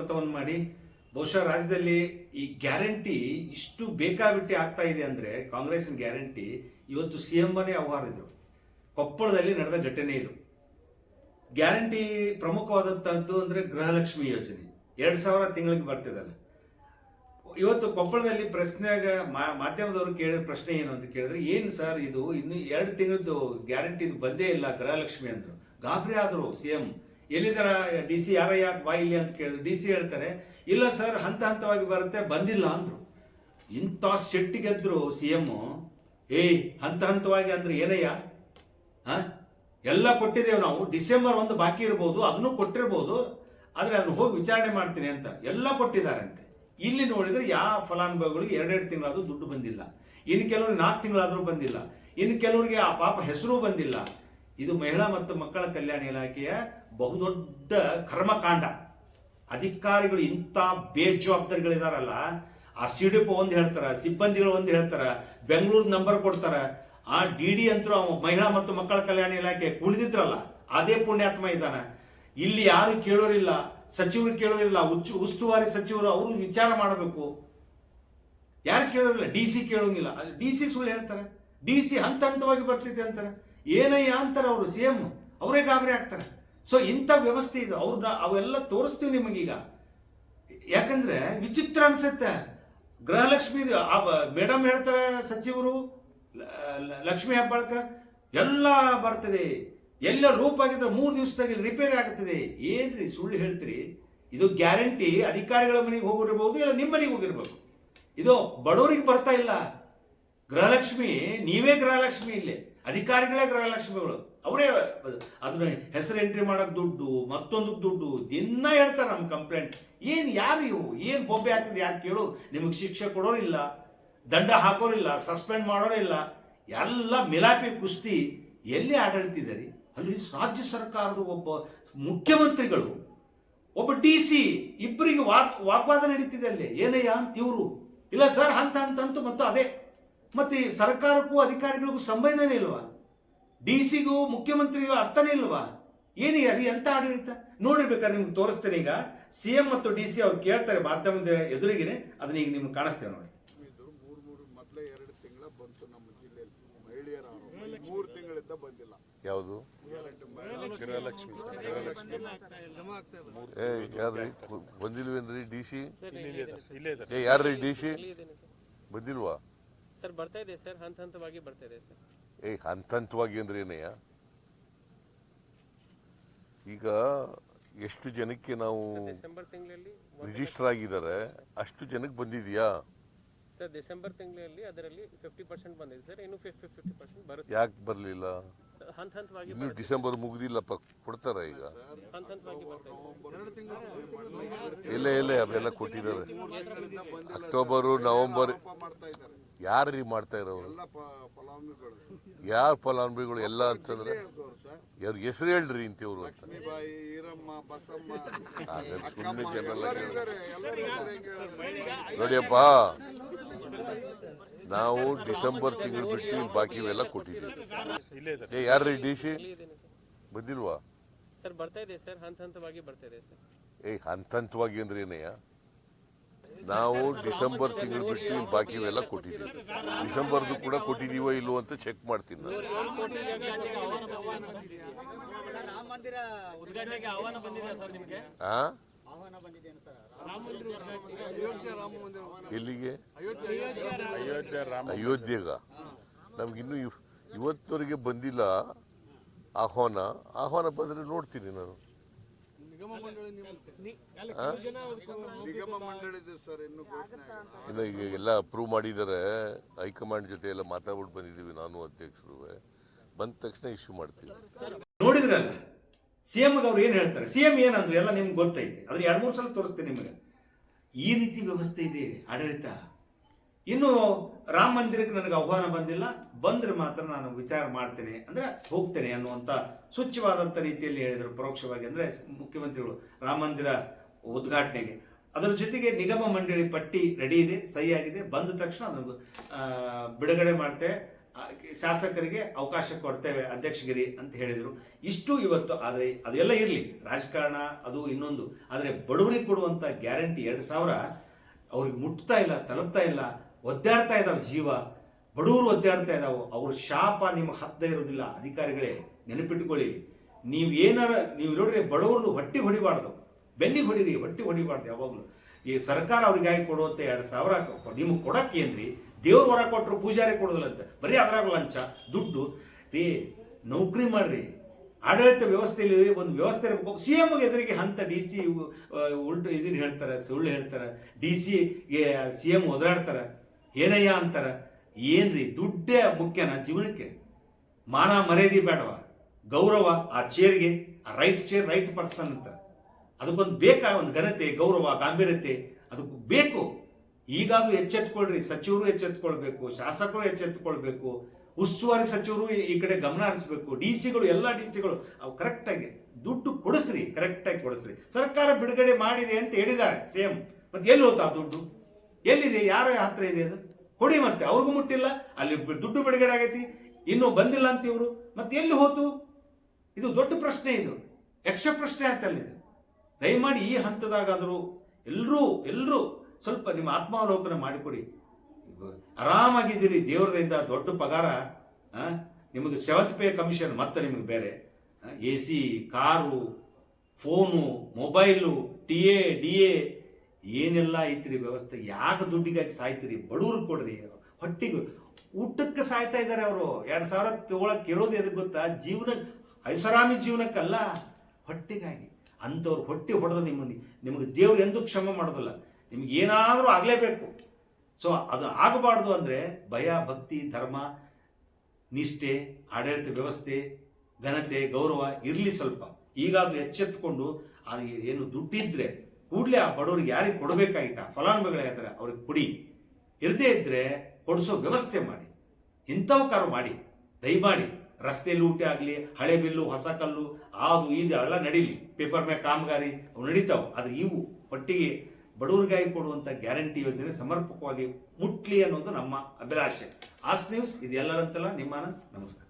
ಸ್ವಾಗತವನ್ನು ಮಾಡಿ, ಬಹುಶಃ ರಾಜ್ಯದಲ್ಲಿ ಈ ಗ್ಯಾರಂಟಿ ಇಷ್ಟು ಬೇಕಾಬಿಟ್ಟಿ ಆಗ್ತಾ ಇದೆ ಅಂದರೆ ಕಾಂಗ್ರೆಸ್ನ ಗ್ಯಾರಂಟಿ ಇವತ್ತು ಸಿ ಎಂನೇ ಅವ್ಹಾರ ಇದು. ಕೊಪ್ಪಳದಲ್ಲಿ ನಡೆದ ಘಟನೆ ಇದು. ಗ್ಯಾರಂಟಿ ಪ್ರಮುಖವಾದಂಥದ್ದು ಅಂದರೆ ಗೃಹಲಕ್ಷ್ಮಿ ಯೋಜನೆ. ಎರಡು ಸಾವಿರ ತಿಂಗಳಿಗೆ ಬರ್ತಿದಲ್ಲ. ಇವತ್ತು ಕೊಪ್ಪಳದಲ್ಲಿ ಪ್ರಶ್ನೆಯಾಗ ಮಾಧ್ಯಮದವರು ಕೇಳಿದ ಪ್ರಶ್ನೆ ಏನು ಅಂತ ಕೇಳಿದ್ರೆ, ಏನು ಸರ್ ಇದು? ಇನ್ನು ಎರಡು ತಿಂಗಳದ್ದು ಗ್ಯಾರಂಟಿ ಬಂದೇ ಇಲ್ಲ ಗೃಹಲಕ್ಷ್ಮಿ ಅಂದರು. ಗಾಬರಿ ಆದರು ಸಿ ಎಂ ಎಲ್ಲಿದ್ದಾರ ಡಿ ಸಿ ಯಾರ ಯಾಕೆ ಬಾ ಇಲ್ಲಿ ಅಂತ ಕೇಳಿದ್ರು. ಡಿ ಸಿ ಹೇಳ್ತಾರೆ, ಇಲ್ಲ ಸರ್, ಹಂತ ಹಂತವಾಗಿ ಬರುತ್ತೆ, ಬಂದಿಲ್ಲ ಅಂದ್ರು. ಇಂಥ ಶೆಟ್ಟಿಗೆದ್ರು ಸಿ ಎಂ. ಏಯ್ ಹಂತ ಹಂತವಾಗಿ ಅಂದ್ರೆ ಏನಯ್ಯ? ಹಾಂ? ಎಲ್ಲ ಕೊಟ್ಟಿದ್ದೇವೆ ನಾವು. ಡಿಸೆಂಬರ್ ಒಂದು ಬಾಕಿ ಇರ್ಬೋದು, ಅದನ್ನು ಕೊಟ್ಟಿರ್ಬೋದು, ಆದರೆ ಅದನ್ನು ಹೋಗಿ ವಿಚಾರಣೆ ಮಾಡ್ತೀನಿ ಅಂತ. ಎಲ್ಲ ಕೊಟ್ಟಿದ್ದಾರಂತೆ. ಇಲ್ಲಿ ನೋಡಿದ್ರೆ ಯಾವ ಫಲಾನುಭವಿಗಳಿಗೆ ಎರಡೆರಡು ತಿಂಗಳಾದರೂ ದುಡ್ಡು ಬಂದಿಲ್ಲ. ಇನ್ನು ಕೆಲವರಿಗೆ ನಾಲ್ಕು ತಿಂಗಳಾದರೂ ಬಂದಿಲ್ಲ. ಇನ್ನು ಕೆಲವರಿಗೆ ಆ ಪಾಪ ಹೆಸರು ಬಂದಿಲ್ಲ. ಇದು ಮಹಿಳಾ ಮತ್ತು ಮಕ್ಕಳ ಕಲ್ಯಾಣ ಇಲಾಖೆಯ ಬಹುದೊಡ್ಡ ಕರ್ಮಕಾಂಡ. ಅಧಿಕಾರಿಗಳು ಇಂಥ ಬೇಜವಾಬ್ದಾರಿಗಳಿದಾರಲ್ಲ, ಆ ಸಿಡಿಪು ಒಂದು ಹೇಳ್ತಾರ, ಸಿಬ್ಬಂದಿಗಳು ಒಂದು ಹೇಳ್ತಾರ, ಬೆಂಗಳೂರು ನಂಬರ್ ಕೊಡ್ತಾರ, ಆ ಡಿ ಡಿ ಅಂತೂ ಮಹಿಳಾ ಮತ್ತು ಮಕ್ಕಳ ಕಲ್ಯಾಣ ಇಲಾಖೆ ಕುಳಿದಿದ್ರಲ್ಲ, ಅದೇ ಪುಣ್ಯಾತ್ಮ ಇದ್ದಾನೆ. ಇಲ್ಲಿ ಯಾರು ಕೇಳೋರಿಲ್ಲ, ಸಚಿವರು ಕೇಳೋರಿಲ್ಲ, ಉಚ್ಚು, ಉಸ್ತುವಾರಿ ಸಚಿವರು ಅವರು ವಿಚಾರ ಮಾಡಬೇಕು. ಯಾರು ಕೇಳೋರಿಲ್ಲ, ಡಿ ಸಿ ಕೇಳೋಂಗಿಲ್ಲ. ಡಿ ಸಿ ಸುಳ್ಳು ಹೇಳ್ತಾರೆ. ಡಿ ಸಿ ಹಂತ ಹಂತವಾಗಿ ಬರ್ತಿದೆ ಅಂತಾರೆ. ಏನಯ್ಯ ಅಂತಾರೆ ಅವರು, ಸಿ ಅವರೇ ಗಾಬರಿ ಆಗ್ತಾರೆ. ಸೊ ಇಂಥ ವ್ಯವಸ್ಥೆ ಇದು. ಅವ್ರನ್ನ ಅವೆಲ್ಲ ತೋರಿಸ್ತೀವಿ ನಿಮಗೀಗ ಯಾಕಂದ್ರೆ ವಿಚಿತ್ರ ಅನ್ಸುತ್ತೆ. ಗೃಹಲಕ್ಷ್ಮಿ ಮೇಡಮ್ ಹೇಳ್ತಾರೆ ಸಚಿವರು ಲಕ್ಷ್ಮಿ ಹೆಬ್ಬಾಳ್ಕರ್ ಎಲ್ಲ ಬರ್ತದೆ. ಎಲ್ಲ ಲೂಪ್ ಆಗಿದ್ರೆ ಮೂರು ದಿವಸದಾಗ ರಿಪೇರಿ ಆಗುತ್ತದೆ. ಏನ್ರಿ ಸುಳ್ಳು ಹೇಳ್ತೀರಿ? ಇದು ಗ್ಯಾರಂಟಿ ಅಧಿಕಾರಿಗಳ ಮನೆಗೆ ಹೋಗಿರ್ಬೋದು ಇಲ್ಲ ನಿಮ್ಮ ಮನೆಗೆ ಹೋಗಿರ್ಬೇಕು ಇದು ಬಡವರಿಗೆ ಬರ್ತಾ ಇಲ್ಲ. ಗೃಹಲಕ್ಷ್ಮಿ, ನೀವೇ ಗೃಹಲಕ್ಷ್ಮಿ ಇಲ್ಲಿ. ಅಧಿಕಾರಿಗಳೇ ಗೃಹಲಕ್ಷ್ಮಿಗಳು. ಅವರೇ ಅದನ್ನ ಹೆಸರು ಎಂಟ್ರಿ ಮಾಡೋಕೆ ದುಡ್ಡು ಮತ್ತೊಂದಕ್ಕೆ ದುಡ್ಡು, ದಿನ ಹೇಳ್ತಾರೆ ನಮ್ಮ ಕಂಪ್ಲೇಂಟ್ ಏನು ಯಾರು ಇವು? ಏನು ಬೊಬ್ಬೆ ಹಾಕಿದ್ರೆ ಯಾರು ಕೇಳು? ನಿಮಗೆ ಶಿಕ್ಷೆ ಕೊಡೋರಿಲ್ಲ, ದಂಡ ಹಾಕೋರಿಲ್ಲ ಸಸ್ಪೆಂಡ್ ಮಾಡೋರಿಲ್ಲ. ಎಲ್ಲ ಮಿಲಾಪಿ ಕುಸ್ತಿ ಎಲ್ಲಿ ಆಡಳಿತಿದ್ದಾರೆ ಅಲ್ಲಿ ರಾಜ್ಯ ಸರ್ಕಾರದ ಒಬ್ಬ ಮುಖ್ಯಮಂತ್ರಿಗಳು, ಒಬ್ಬ ಡಿ ಸಿ ಇಬ್ಬರಿಗೆ ವಾಕ್, ವಾಗ್ವಾದ ನಡೀತಿದೆ ಅಲ್ಲಿ. ಏನಯ್ಯ ಅಂತ ಇವರು. ಇಲ್ಲ ಸರ್, ಹಂತ ಹಂತ ಅಂತೂ ಮತ್ತು ಅದೇ. ಮತ್ತೆ ಸರ್ಕಾರಕ್ಕೂ ಅಧಿಕಾರಿಗಳಿಗೂ ಸಂಬಂಧನೇ ಇಲ್ವಾ? ಡಿ ಸಿಗೂ ಮುಖ್ಯಮಂತ್ರಿಗೂ ಅರ್ಥನೇ ಇಲ್ವಾ? ಏನಿ ಅದು ಎಂತ ಆಡಳಿತ? ನೋಡಿರ್ಬೇಕಾದ್ರೆ ನಿಮ್ಗೆ ತೋರಿಸ್ತೇನೆ ಈಗ. ಸಿ ಎಂ ಮತ್ತು ಡಿ ಸಿ ಅವ್ರು ಕೇಳ್ತಾರೆ ಮಾಧ್ಯಮದ ಎದುರಿಗೇನೆ. ಅದನ್ನ ಈಗ ನಿಮ್ಗೆ ಕಾಣಿಸ್ತೇವೆ ನೋಡಿ. ಇದು ಮೂರು ಮೂರು ಮೊದಲೇ ಎರಡು ತಿಂಗಳ ಬಂತು ನಮ್ಮ ಜಿಲ್ಲೆಯಲ್ಲಿ. ಮಹಿಳೆಯರ ಮೂರು ತಿಂಗಳಿಂದ ಬಂದಿಲ್ಲ. ಯಾವುದು? ಏ ಯಾರ್ರಿ? ಬಂದಿಲ್ವೇನ್ರಿ ಡಿ ಸಿ? ಏ ಯಾರ್ರಿ ಡಿ ಸಿ? ಬಂದಿಲ್ವಾ? ಸರ್ ಬರ್ತಾ ಇದೆ ಸರ್. ಹಂತ ಹಂತವಾಗಿ ಬರ್ತಾ ಇದೆ ಸರ್. ಏ ಹಂತ ಹಂತವಾಗಿ ಅಂದ್ರೆ ಏನಯ್ಯ ಈಗ ಎಷ್ಟು ಜನಕ್ಕೆ ನಾವು ಡಿಸೆಂಬರ್ ತಿಂಗಳಲ್ಲಿ ರಿಜಿಸ್ಟರ್ ಆಗಿದ್ದಾರೆ ಅಷ್ಟು ಜನಕ್ಕೆ ಬಂದಿದ್ಯಾ? ಸರ್ ಡಿಸೆಂಬರ್ ತಿಂಗಳಲ್ಲಿ ಅದರಲ್ಲಿ ಫಿಫ್ಟಿ ಪರ್ಸೆಂಟ್ ಬಂದಿದೆ ಸರ್ ಇನ್ನು ಫಿಫ್ಟಿ ಫಿಫ್ಟಿ ಪರ್ಸೆಂಟ್ ಬರುತ್ತೆ. ಯಾಕೆ ಬರಲಿಲ್ಲ? ಹಂತ ಹಂತವಾಗಿ ಇನ್ನು ಡಿಸೆಂಬರ್ ಮುಗಿದಿಲ್ಲಪ್ಪ ಕೊಡ್ತಾರ ಈಗ? ಹಂತ ಹಂತವಾಗಿ ಇಲ್ಲ ಎಲ್ಲೇ ಅವೆಲ್ಲ ಕೊಟ್ಟಿದ್ದಾರೆ. ಅಕ್ಟೋಬರು ನವೆಂಬರ್ ಆರೋಪ ರೀ ಮಾಡ್ತಾ ಇರೋರು? ಯಾರು ಫಲಾನುಭವಿಗಳು. ಯಾರ ಫಲಾನುಭವಿಗಳು ಎಲ್ಲ ಅಂತಂದ್ರೆ? ಇವ್ರ ಸರ್. ಯಾರು ಹೆಸರು ಹೇಳ್ರಿ ಇಂತಿವ್ರು ಅಂತ. ಹಾಗಾದ್ರೆ ಸುಮ್ಮನೆ ಜನ ಎಲ್ಲರೂ ಹೆಸರು ನೋಡಿಯಪ್ಪ ನಾವು ಡಿಸೆಂಬರ್ ತಿಂಗಳು ಬಿಟ್ಟು ಬಾಕಿ ಇವೆಲ್ಲ ಕೊಟ್ಟಿದ್ದೀವಿ. ಏ ಯಾರ್ರಿ ಡಿ ಸಿ? ಬಂದಿಲ್ವಾ? ಸರ್ ಬರ್ತಾ ಇದೆ ಸರ್ ಹಂತ ಹಂತವಾಗಿ ಬರ್ತಾ ಇದೆ ಸರ್. ಏ ಹಂತ ಹಂತವಾಗಿ ಅಂದ್ರೆ ಏನಯ್ಯ ನಾವು ಡಿಸೆಂಬರ್ ತಿಂಗಳು ಬಿಟ್ಟು ಬಾಕಿ ಇವೆಲ್ಲ ಕೊಟ್ಟಿದ್ದೀವಿ. ಡಿಸೆಂಬರ್ದು ಕೂಡ ಕೊಟ್ಟಿದೀವೋ ಇಲ್ಲೋ ಅಂತ ಚೆಕ್ ಮಾಡ್ತೀನಿ ನಾನು. ಎಲ್ಲಿಗೆ? ಅಯೋಧ್ಯೆಗ. ನಮ್ಗಿನ್ನೂ ಇವ್- ಇವತ್ತಿನವರೆಗೆ ಬಂದಿಲ್ಲ ಆಹ್ವಾನ. ಆಹ್ವಾನ ಬಂದರೆ ನೋಡ್ತೀನಿ ನಾನು. ನಿಗಮ ಮಂಡಳಿದು ಸರ್ ಇನ್ನು ಈಗ ಎಲ್ಲ ಅಪ್ರೂವ್ ಮಾಡಿದ್ದಾರೆ. ಹೈಕಮಾಂಡ್ ಜೊತೆ ಎಲ್ಲ ಮಾತಾಡ್ಬಿಟ್ಟು ಬಂದಿದ್ದೀವಿ ನಾನು ಅಧ್ಯಕ್ಷರು. ಬಂದ ತಕ್ಷಣ ಇಶ್ಯೂ ಮಾಡ್ತೀವಿ. ನೋಡಿದ್ರಲ್ಲ ಸಿ ಎಮ್ಗೆ ಅವ್ರು ಏನು ಹೇಳ್ತಾರೆ? ಸಿ ಎಂ ಏನಂದ್ರು ಎಲ್ಲ ನಿಮ್ಗೆ ಗೊತ್ತೈತೆ. ಅದ್ರ ಎರಡು ಮೂರು ಸಲ ತೋರಿಸ್ತೀನಿ ನಿಮಗೆ. ಈ ರೀತಿ ವ್ಯವಸ್ಥೆ ಇದೆ ಆಡಳಿತ. ಇನ್ನು ರಾಮ ಮಂದಿರಕ್ಕೆ ನನಗೆ ಆಹ್ವಾನ ಬಂದಿಲ್ಲ, ಬಂದ್ರೆ ಮಾತ್ರ ನಾನು ವಿಚಾರ ಮಾಡ್ತೇನೆ ಅಂದ್ರೆ ಹೋಗ್ತೇನೆ ಅನ್ನುವಂಥ ಸ್ವಚ್ಛವಾದಂಥ ರೀತಿಯಲ್ಲಿ ಹೇಳಿದರು ಪರೋಕ್ಷವಾಗಿ ಅಂದ್ರೆ ಮುಖ್ಯಮಂತ್ರಿಗಳು ರಾಮ ಮಂದಿರ ಉದ್ಘಾಟನೆಗೆ. ಅದರ ಜೊತೆಗೆ ನಿಗಮ ಮಂಡಳಿ ಪಟ್ಟಿ ರೆಡಿ ಇದೆ, ಸಹಿ ಆಗಿದೆ, ಬಂದ ತಕ್ಷಣ ಅದನ್ನು ಬಿಡುಗಡೆ ಮಾಡ್ತೇವೆ ಶಾಸಕರಿಗೆ ಅವಕಾಶ ಕೊಡ್ತೇವೆ ಅಧ್ಯಕ್ಷಗಿರಿ ಅಂತ ಹೇಳಿದರು. ಇಷ್ಟು ಇವತ್ತು ಆದರೆ ಅದೆಲ್ಲ ಇರಲಿ, ರಾಜಕಾರಣ ಅದು ಇನ್ನೊಂದು. ಆದರೆ ಬಡವರಿಗೆ ಕೊಡುವಂಥ ಗ್ಯಾರಂಟಿ ಎರಡು ಸಾವಿರ, ಅವ್ರಿಗೆ ಮುಟ್ತಾ ಇಲ್ಲ, ತಲುಪ್ತಾ ಇಲ್ಲ ಒದ್ದಾಡ್ತಾ ಇದ್ದಾವೆ ಜೀವ. ಬಡವರು ಒದ್ದಾಡ್ತಾ ಇದ್ದಾವೆ. ಅವ್ರ ಶಾಪ ನಿಮ್ಮ ಹತ್ತದೇ ಇರೋದಿಲ್ಲ ಅಧಿಕಾರಿಗಳೇ ನೆನಪಿಟ್ಕೊಳ್ಳಿ ನೀವು ಏನಾರ, ನೀವು ನೋಡ್ರಿ ಬಡವ್ರದ್ದು ಹೊಟ್ಟೆ ಹೊಡಿಬಾರ್ದು. ಬೆನ್ನಿಗೆ ಹೊಡಿರಿ, ಹೊಟ್ಟೆ ಹೊಡಿಬಾರ್ದು ಯಾವಾಗಲೂ. ಈ ಸರ್ಕಾರ ಅವ್ರಿಗಾಗಿ ಕೊಡುವಂತೆ ಎರಡು ಸಾವಿರ ನಿಮ್ಗೆ ಕೊಡಕ್ಕೆ ಏನ್ರಿ? ದೇವ್ರ ಹೊರ ಕೊಟ್ಟರು ಪೂಜಾರಿ ಕೊಡೋದಿಲ್ಲಂತೆ ಬರೀ ಅದ್ರಾಗ ಲಂಚ, ದುಡ್ಡು. ರೀ, ನೌಕರಿ ಮಾಡ್ರಿ. ಆಡಳಿತ ವ್ಯವಸ್ಥೆಯಲ್ಲಿ ಒಂದು ವ್ಯವಸ್ಥೆ ಇರಬೇಕು. ಸಿ ಎಂ ಎದುರಿಗೆ ಹಂತ ಡಿ ಸಿ ಉಲ್ಟು ಇದನ್ನ ಹೇಳ್ತಾರೆ, ಸುಳ್ಳು ಹೇಳ್ತಾರೆ. ಡಿ ಸಿ ಸಿ ಎಂ ಒದರಾಡ್ತಾರೆ ಏನಯ್ಯ ಅಂತಾರೆ? ಏನ್ರಿ? ದುಡ್ಡೇ ಮುಖ್ಯನ ಜೀವನಕ್ಕೆ? ಮಾನ ಮರ್ಯಾದೆ ಬೇಡವ? ಗೌರವ ಆ ಚೇರ್ಗೆ ಆ ರೈಟ್ ಚೇರ್ ರೈಟ್ ಪರ್ಸನ್ ಅಂತ. ಅದಕ್ಕೊಂದು ಬೇಕಾ? ಒಂದು ಘನತೆ, ಗೌರವ, ಗಾಂಭೀರ್ಯತೆ. ಅದಕ್ಕೆ ಬೇಕು. ಈಗಾದ್ರೂ ಎಚ್ಚೆತ್ಕೊಳ್ರಿ. ಸಚಿವರು ಎಚ್ಚೆತ್ಕೊಳ್ಬೇಕು. ಶಾಸಕರು ಎಚ್ಚೆತ್ಕೊಳ್ಬೇಕು. ಉಸ್ತುವಾರಿ ಸಚಿವರು ಈ- ಕಡೆ ಗಮನ ಹರಿಸ್ಬೇಕು. ಡಿ ಸಿಗಳು, ಎಲ್ಲ ಡಿ ಸಿಗಳು, ಅವು ಕರೆಕ್ಟಾಗಿ ದುಡ್ಡು ಕೊಡಿಸ್ರಿ. ಕರೆಕ್ಟಾಗಿ ಕೊಡಿಸ್ರಿ. ಸರ್ಕಾರ ಬಿಡುಗಡೆ ಮಾಡಿದೆ ಅಂತ ಹೇಳಿದ್ದಾರೆ ಸೇಮ್ ಮತ್ತೆ ಎಲ್ಲಿ ಹೋತಾ ಆ ದುಡ್ಡು? ಎಲ್ಲಿದೆ? ಯಾರ ಹತ್ರ ಇದೆ ಅದು? ಕೊಡಿ ಮತ್ತೆ. ಅವ್ರಿಗೂ ಮುಟ್ಟಿಲ್ಲ. ಅಲ್ಲಿ ದುಡ್ಡು ಬಿಡುಗಡೆ ಆಗೈತಿ. ಇನ್ನೂ ಬಂದಿಲ್ಲ ಅಂತ ಇವರು. ಮತ್ತೆ ಎಲ್ಲಿ ಹೋತು? ಇದು ದೊಡ್ಡ ಪ್ರಶ್ನೆ ಇದು. ಯಕ್ಷ ಪ್ರಶ್ನೆ ಅಂತಲ್ಲಿದೆ ದಯಮಾಡಿ ಈ ಹಂತದಾಗಾದರೂ ಎಲ್ಲರೂ ಎಲ್ಲರೂ ಸ್ವಲ್ಪ ನಿಮ್ಮ ಆತ್ಮಾವಲೋಕನ ಮಾಡಿಕೊಡಿ. ಆರಾಮಾಗಿದ್ದೀರಿ. ದೇವರದಿಂದ ದೊಡ್ಡ ಪಗಾರ ನಿಮಗೆ ಸೆವೆಂತ್ ಪೇ ಕಮಿಷನ್ ಮತ್ತೆ ನಿಮಗೆ ಬೇರೆ. A C, car, phone, mobile, T A, D A ಏನೆಲ್ಲ ಐತ್ರಿ ವ್ಯವಸ್ಥೆ? ಯಾಕೆ ದುಡ್ಡಿಗಾಗಿ ಸಾಯ್ತೀರಿ? ಬಡವ್ರಿಗೆ ಕೊಡ್ರಿ. ಹೊಟ್ಟಿಗೆ ಊಟಕ್ಕೆ ಸಾಯ್ತಾ ಇದ್ದಾರೆ ಅವರು. ಎರಡು ಸಾವಿರ ತಗೊಳಕ್ಕೆ ಕೇಳೋದು ಎದಕ್ಕೆ ಗೊತ್ತಾ? ಜೀವನ, ಐಷಾರಾಮಿ ಜೀವನಕ್ಕಲ್ಲ. ಹೊಟ್ಟೆಗಾಗಿ. ಅಂಥವ್ರು ಹೊಟ್ಟೆ ಹೊಡೆದು ನಿಮ್ಮನ್ನು, ನಿಮಗೆ ದೇವ್ರು ಎಂದೂ ಕ್ಷಮ ಮಾಡೋದಲ್ಲ. ನಿಮ್ಗೆ ಏನಾದರೂ ಆಗಲೇಬೇಕು. ಸೊ ಅದು ಆಗಬಾರ್ದು ಅಂದರೆ ಭಯ, ಭಕ್ತಿ, ಧರ್ಮ, ನಿಷ್ಠೆ, ಆಡಳಿತ ವ್ಯವಸ್ಥೆ, ಘನತೆ, ಗೌರವ ಇರಲಿ ಸ್ವಲ್ಪ. ಈಗಾದರೂ ಎಚ್ಚೆತ್ತುಕೊಂಡು, ಅದು ಏನು ದುಡ್ಡಿದ್ರೆ ಕೂಡಲೇ ಆ ಬಡವರಿಗೆ ಯಾರಿಗೆ ಕೊಡಬೇಕಾಗಿತ್ತ ಫಲಾನುಭವಿಗಳಾಗಿದ್ದಾರೆ ಅವ್ರಿಗೆ ಕೊಡಿ. ಇರದೇ ಇದ್ದರೆ ಕೊಡಿಸೋ ವ್ಯವಸ್ಥೆ ಮಾಡಿ. ಇಂಥವಕ್ಕಾರು ಮಾಡಿ. ದಯಮಾಡಿ ರಸ್ತೆ ಲೂಟಿ ಆಗಲಿ, ಹಳೆ ಬಿಲ್ಲು, ಹೊಸ ಕಲ್ಲು, ಅದು, ಇದು, ಎಲ್ಲ ನಡೀಲಿ. ಪೇಪರ್ ಮ್ಯಾಗ ಕಾಮಗಾರಿ, ಅವು ನಡೀತಾವೆ. ಆದರೆ ಇವು ಒಟ್ಟಿಗೆ ಬಡವರಿಗಾಗಿ ಕೊಡುವಂಥ ಗ್ಯಾರಂಟಿ ಯೋಜನೆ ಸಮರ್ಪಕವಾಗಿ ಮುಟ್ಲಿ ಅನ್ನೋದು ನಮ್ಮ ಅಭಿಲಾಷೆ. ಆಸ್ಟ್ ನ್ಯೂಸ್ ಇದೆಲ್ಲರಂತೆಲ್ಲ ನಿಮ್ಮನ ನಿಮ್ಮ ನಮಸ್ಕಾರ.